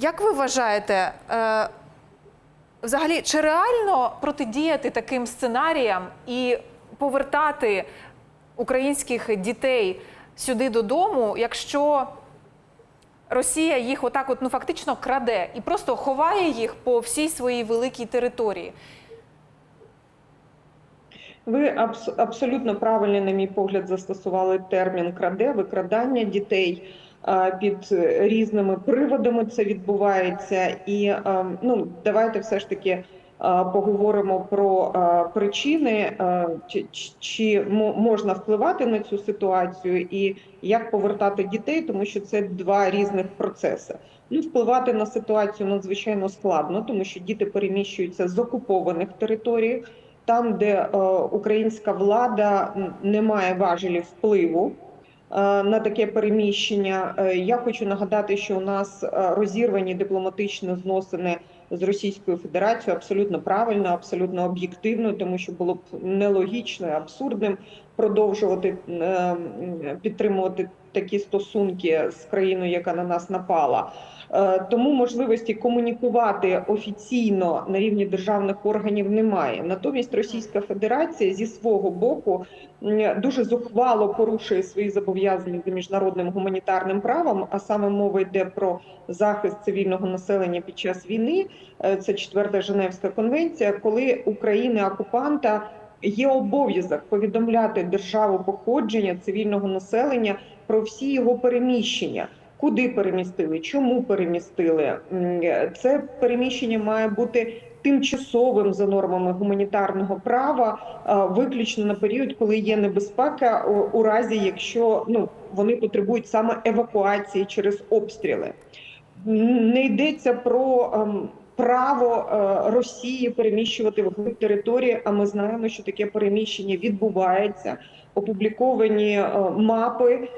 Як ви вважаєте, е, взагалі, чи реально протидіяти таким сценаріям і повертати українських дітей сюди додому, якщо Росія їх отак, от ну фактично краде і просто ховає їх по всій своїй великій території? Ви абс- абсолютно правильно, на мій погляд, застосували термін краде, викрадання дітей. Під е, різними приводами це відбувається, і ну давайте все ж таки поговоримо про причини, чи, чи- чи можна впливати на цю ситуацію, і як повертати дітей, тому що це два різних процеси. Ну, впливати на ситуацію надзвичайно складно, тому що діти переміщуються з окупованих територій там, де е, українська влада не має важелів впливу е, на таке переміщення. Е, Я хочу нагадати, що у нас розірвані дипломатичні зносини з Російською Федерацією абсолютно правильно, абсолютно об'єктивно, тому що було б нелогічно і абсурдним продовжувати е, підтримувати такі стосунки з країною, яка на нас напала. Е, Тому можливості комунікувати офіційно на рівні державних органів немає. Натомість Російська Федерація зі свого боку дуже зухвало порушує свої зобов'язання за міжнародним гуманітарним правом, а саме мова йде про захист цивільного населення під час війни. Е, Це четверта Женевська конвенція, коли України окупанта є обов'язок повідомляти державу походження цивільного населення про всі його переміщення. Куди перемістили, чому перемістили? Це переміщення має бути тимчасовим за нормами гуманітарного права, виключно на період, коли є небезпека, у- у разі якщо ну вони потребують саме евакуації через обстріли. Не йдеться про ем, право е, Росії переміщувати в території. А ми знаємо, що таке переміщення відбувається. Опубліковані е, мапи.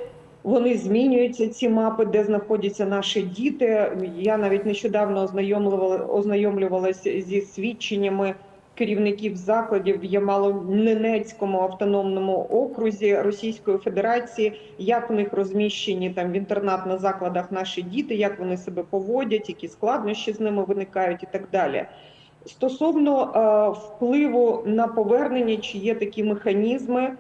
Вони змінюються ці мапи, де знаходяться наші діти. Я навіть нещодавно ознайомлювала ознайомлювалася зі свідченнями керівників закладів в Ямало-Ненецькому автономному окрузі Російської Федерації, як в них розміщені там в інтернатних закладах наші діти, як вони себе поводять, які складнощі з ними виникають, і так далі. Стосовно е, впливу на повернення, чи є такі механізми. Е,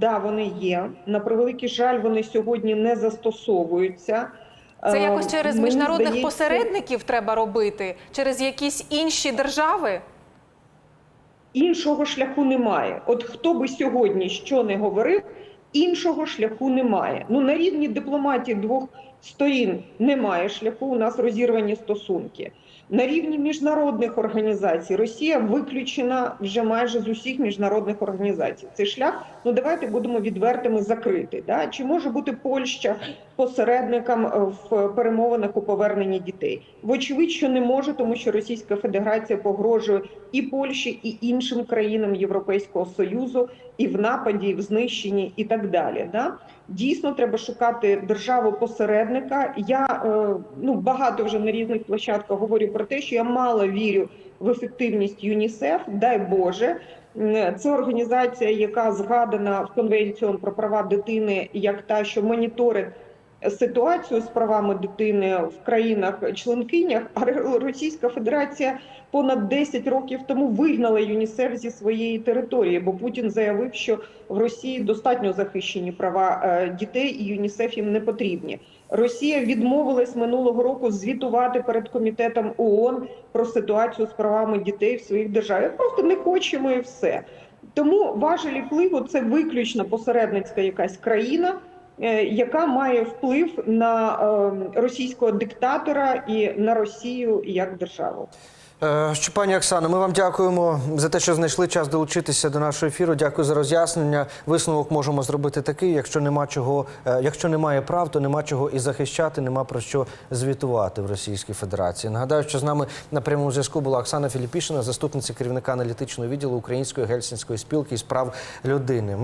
Да, вони є. На превеликий жаль, вони сьогодні не застосовуються. Це Е, якось через мені міжнародних здається, посередників треба робити, через якісь інші держави. Іншого шляху немає. От хто би сьогодні що не говорив, іншого шляху немає. Ну на рівні дипломатії двох сторін немає шляху. У нас розірвані стосунки. На рівні міжнародних організацій Росія виключена вже майже з усіх міжнародних організацій. Цей шлях, ну давайте будемо відвертими закрити. Да? Чи може бути Польща посередником е, в перемовинах у поверненні дітей? Вочевидь, що не може, тому що Російська Федерація погрожує і Польщі, і іншим країнам Європейського союзу, і в нападі, і в знищенні, і так далі. Да? Дійсно, треба шукати державу посередника. Я е, ну багато вже на різних площадках говорю про те, що я мало вірю в ефективність ЮНІСЕФ. Дай Боже. Це організація, яка згадана в Конвенцію про права дитини, як та, що моніторить ситуацію з правами дитини в країнах-членкинях, Російська Федерація понад 10 років тому вигнала ЮНІСЕФ зі своєї території, бо Путін заявив, що в Росії достатньо захищені права е, дітей, і ЮНІСЕФ їм не потрібні. Росія відмовилась минулого року звітувати перед комітетом ООН про ситуацію з правами дітей в своїх державах. Просто не хочемо і все. Тому важелі впливу це виключно посередницька якась країна, яка має вплив на е, російського диктатора і на Росію як державу. Е, Що, пані Оксано, ми вам дякуємо за те, що знайшли час долучитися до нашого ефіру. Дякую за роз'яснення. Висновок можемо зробити такий: якщо нема чого, е, якщо немає прав, то нема чого і захищати, нема про що звітувати в Російській Федерації. Нагадаю, що з нами на прямому зв'язку була Оксана Філіпішина, заступниця керівника аналітичного відділу Української гельсінської спілки із прав людини.